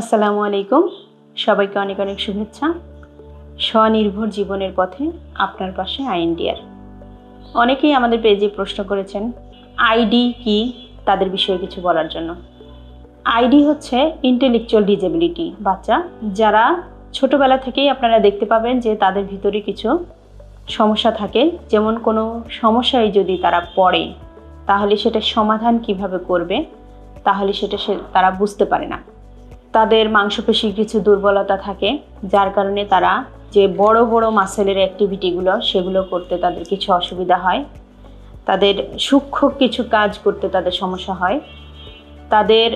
আসসালামু আলাইকুম। সবাইকে অনেক অনেক শুভেচ্ছা। স্বনির্ভর জীবনের পথে আপনার পাশে আইএনডিআর অনেকেই আমাদের পেজে প্রশ্ন করেছেন, আইডি কি? তাদের বিষয়ে কিছু বলার জন্য। আইডি হচ্ছে ইন্টেলেকচুয়াল ডিজেবিলিটি বাচ্চা। যারা ছোটবেলা থেকেই আপনারা দেখতে পাবেন যে তাদের ভিতরে কিছু সমস্যা থাকে। যেমন কোনো সমস্যায় যদি তারা পড়ে, তাহলে সেটা সমাধান কীভাবে করবে? তাহলে সেটা সে তারা বুঝতে পারে না। তাদের মাংসপেশির কিছু দুর্বলতা থাকে, যার কারণে তারা যে বড় বড় মাসেলের অ্যাক্টিভিটিগুলো সেগুলো করতে তাদের কিছু অসুবিধা হয়। তাদের সূক্ষ্ম কিছু কাজ করতে তাদের সমস্যা হয়। তাদের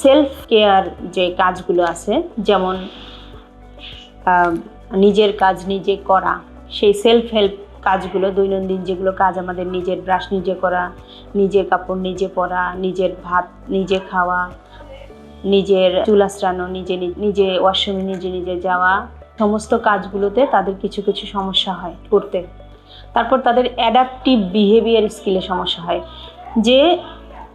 সেলফ কেয়ার যে কাজগুলো আছে, যেমন নিজের কাজ নিজে করা, সেই সেলফ হেল্প কাজগুলো, দৈনন্দিন যেগুলো কাজ আমাদের নিজের ব্রাশ নিজে করা, নিজের কাপড় নিজে পরা, নিজের ভাত নিজে খাওয়া নিজের চুল নিজে নিজে ওয়াশরুমে নিজে নিজে যাওয়া, সমস্ত কাজগুলোতে তাদের কিছু কিছু সমস্যা হয় করতে। তারপর তাদের অ্যাডাপটিভ বিহেভিয়ার স্কিলে সমস্যা হয়। যে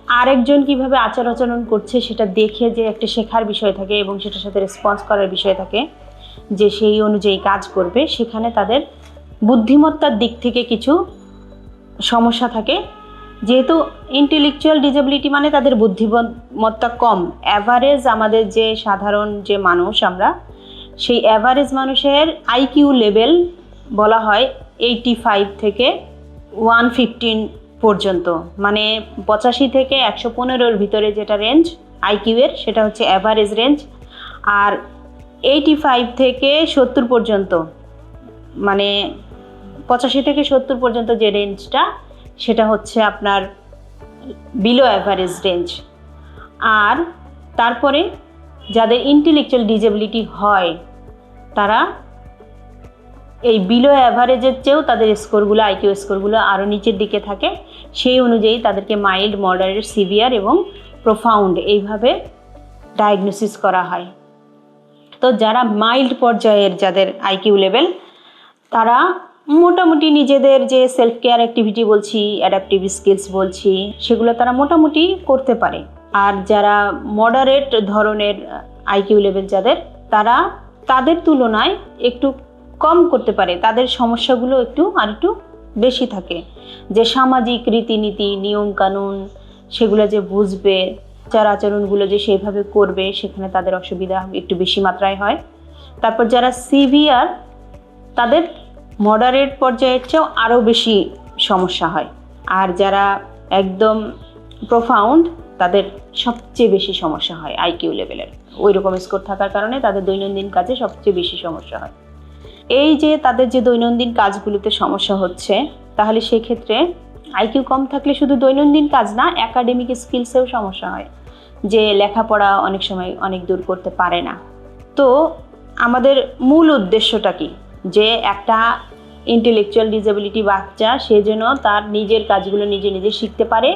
আরেকজন কীভাবে আচার আচরণ করছে সেটা দেখে যে একটা শেখার বিষয় থাকে এবং সেটার সাথে রেসপন্স করার বিষয় থাকে, যে সেই অনুযায়ী কাজ করবে, সেখানে তাদের বুদ্ধিমত্তার দিক থেকে কিছু সমস্যা থাকে। যেহেতু ইন্টেলেকচুয়াল ডিসেবিলিটি মানে তাদের বুদ্ধিমত্তা কম। অ্যাভারেজ আমাদের যে সাধারণ যে মানুষ আমরা, সেই অ্যাভারেজ মানুষের আইকিউ লেভেল বলা হয় এইটি ফাইভ থেকে ওয়ান ফিফটিন পর্যন্ত। মানে পঁচাশি থেকে একশো পনেরোর ভিতরে যেটা রেঞ্জ আইকিউয়ের সেটা হচ্ছে অ্যাভারেজ রেঞ্জ আর এইটি ফাইভ থেকে সত্তর পর্যন্ত মানে পঁচাশি থেকে সত্তর পর্যন্ত যে রেঞ্জটা সেটা হচ্ছে আপনার বিলো অ্যাভারেজ রেঞ্জ আর তারপরে যাদের ইন্টেলেকচুয়াল ডিজেবিলিটি হয়, তারা এই বিলো অ্যাভারেজের চেয়েও তাদের স্কোরগুলো আইকিউ স্কোরগুলো আরও নিচের দিকে থাকে। সেই অনুযায়ী তাদেরকে মাইল্ড মডারেট সিভিয়ার এবং প্রোফাউন্ড এইভাবে ডায়াগনোসিস করা হয়। তো যারা মাইল্ড পর্যায়ের যাদের আইকিউ লেভেল তারা মোটামুটি নিজেদের যে সেলফ কেয়ার অ্যাক্টিভিটি বলছি অ্যাডাপটিভ স্কিলস বলছি, সেগুলো তারা মোটামুটি করতে পারে। আর যারা মডারেট ধরনের আইকিউ লেভেল যাদের, তারা তাদের তুলনায় একটু কম করতে পারে। তাদের সমস্যাগুলো একটু আর একটু বেশি থাকে। যে সামাজিক রীতিনীতি নিয়ম কানুন সেগুলো যে বুঝবে আচার আচরণগুলো যে সেইভাবে করবে, সেখানে তাদের অসুবিধা একটু বেশি মাত্রায় হয়। তারপর যারা সিভিয়ার তাদের মডারেট পর্যায়ের চেয়েও আরও বেশি সমস্যা হয়। আর যারা একদম প্রোফাউন্ড তাদের সবচেয়ে বেশি সমস্যা হয় আইকিউ লেভেলের ওই রকম স্কোর থাকার কারণে তাদের দৈনন্দিন কাজে সবচেয়ে বেশি সমস্যা হয়। এই যে তাদের যে দৈনন্দিন কাজগুলোতে সমস্যা হচ্ছে, তাহলে সেক্ষেত্রে আইকিউ কম থাকলে শুধু দৈনন্দিন কাজ না একাডেমিক স্কিলসেও সমস্যা হয়। যে লেখাপড়া অনেক সময় অনেক দূর করতে পারে না। তো আমাদের মূল উদ্দেশ্যটা কি? যে একটা ইন্টেলেকচুয়াল ডিসেবিলিটি বাচ্চা, সে যেন তার নিজের কাজগুলো নিজে নিজে শিখতে পারে,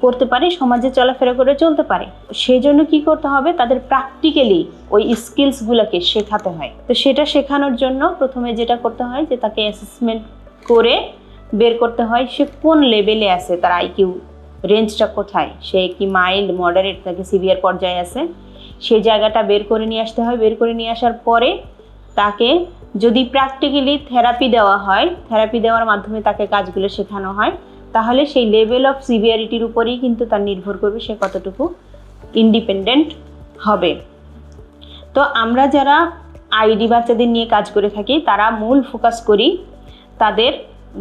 করতে পারে, সমাজে চলাফেরা করে চলতে পারে। সেই জন্য কি করতে হবে? তাদের প্র্যাকটিক্যালি ওই স্কিলসগুলোকে শেখাতে হয়। তো সেটা শেখানোর জন্য প্রথমে যেটা করতে হয় যে তাকে অ্যাসেসমেন্ট করে বের করতে হয় সে কোন লেভেলে আছে, তার আইকিউ রেঞ্জটা কোথায়? সে কি মাইল্ড মডারেট নাকি সিভিয়ার পর্যায়ে আছে? সেই জায়গাটা বের করে নিয়ে আসতে হয়। বের করে নিয়ে আসার পরে তাকে যদি প্র্যাকটিক্যালি থেরাপি দেওয়া হয় থেরাপি দেওয়ার মাধ্যমে তাকে কাজগুলো শেখানো হয়, তাহলে সেই লেভেল অফ সিভিয়ারিটির উপরেই কিন্তু তার নির্ভর করবে সে কতটুকু ইন্ডিপেন্ডেন্ট হবে। তো আমরা যারা আইডি বাচ্চাদের নিয়ে কাজ করে থাকি, তারা মূল ফোকাস করি তাদের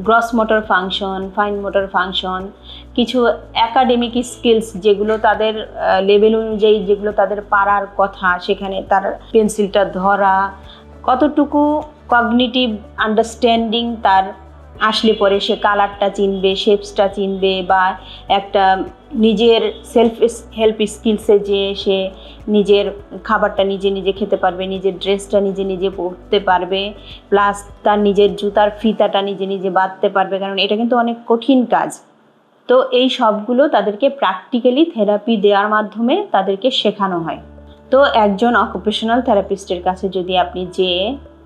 gross motor function fine motor function কিছু একাডেমিক স্কিলস যেগুলো তাদের লেভেল অনুযায়ী যেগুলো তাদের পারার কথা, সেখানে তার পেন্সিলটা ধরা কতটুকু কগনিটিভ আন্ডারস্ট্যান্ডিং তার আসলে পরে সে কালারটা চিনবে শেপসটা চিনবে বা একটা নিজের সেলফ হেল্প স্কিলসে যে সে নিজের খাবারটা নিজে নিজে খেতে পারবে, নিজের ড্রেসটা নিজে নিজে পরতে পারবে প্লাস তার নিজের জুতার ফিতাটা নিজে নিজে বাঁধতে পারবে, কারণ এটা কিন্তু অনেক কঠিন কাজ। তো এই সবগুলো তাদেরকে প্র্যাকটিক্যালি থেরাপি দেওয়ার মাধ্যমে তাদেরকে শেখানো হয়। তো একজন অকুপেশনাল থেরাপিস্টের কাছে যদি আপনি যেয়ে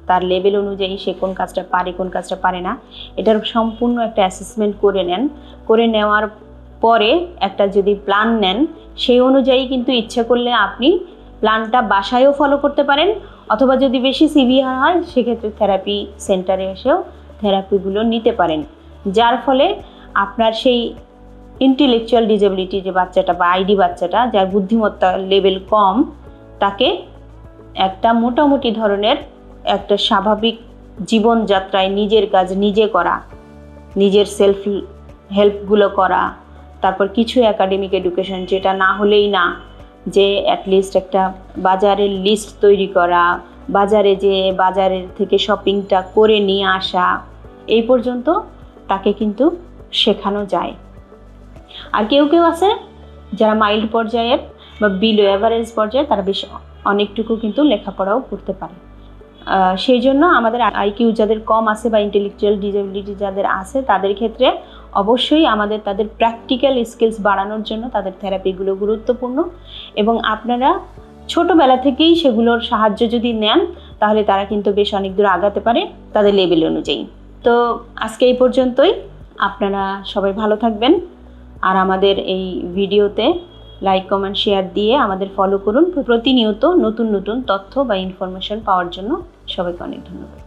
তার লেভেল অনুযায়ী সে কোন কাজটা পারে, কোন কাজটা পারে না, এটার সম্পূর্ণ একটা অ্যাসেসমেন্ট করে নেন। করে নেওয়ার পরে একটা যদি প্ল্যান নেন, সেই অনুযায়ী কিন্তু ইচ্ছে করলে আপনি প্ল্যানটা বাসায়ও ফলো করতে পারেন, অথবা যদি বেশি সিভিয়ার হয়, সেক্ষেত্রে থেরাপি সেন্টারে এসেও থেরাপিগুলো নিতে পারেন। যার ফলে আপনার সেই ইন্টেলেকচুয়াল ডিজেবিলিটি যে বাচ্চাটা বা আইডি বাচ্চাটা, যার বুদ্ধিমত্তা লেভেল কম তাকে একটা মোটামুটি ধরনের একটা স্বাভাবিক জীবনযাত্রায় নিজের কাজ নিজে করা, নিজের সেলফ হেল্পগুলো করা, তারপর কিছু একাডেমিক এডুকেশন যেটা না হলেই না, যে অ্যাটলিস্ট একটা বাজারের লিস্ট তৈরি করা, বাজারে যে বাজারের থেকে শপিংটা করে নিয়ে আসা, এই পর্যন্ত তাকে কিন্তু শেখানো যায়। আর কেউ কেউ আছে যারা মাইল্ড পর্যায়ের বা বিলো অ্যাভারেজ পর্যায়ে তারা বেশ অনেকটুকু কিন্তু লেখাপড়াও করতে পারে। সেই জন্য আমাদের আইকিউ যাদের কম আছে বা ইন্টেলেকচুয়াল ডিসেবিলিটি যাদের আছে, তাদের ক্ষেত্রে অবশ্যই আমাদের তাদের প্র্যাকটিক্যাল স্কিলস বাড়ানোর জন্য তাদের থেরাপিগুলো গুরুত্বপূর্ণ। এবং আপনারা ছোটোবেলা থেকেই সেগুলোর সাহায্য যদি নেন, তাহলে তারা কিন্তু বেশ অনেক দূর আগাতে পারে তাদের লেভেল অনুযায়ী। তো আজকে এই পর্যন্তই। আপনারা সবাই ভালো থাকবেন। আর আমাদের এই ভিডিওতে লাইক কমেন্ট শেয়ার দিয়ে আমাদের ফলো করুন। প্রতিনিয়ত নতুন নতুন তথ্য বা ইনফরমেশন পাওয়ার জন্য সবাইকে অনেক ধন্যবাদ।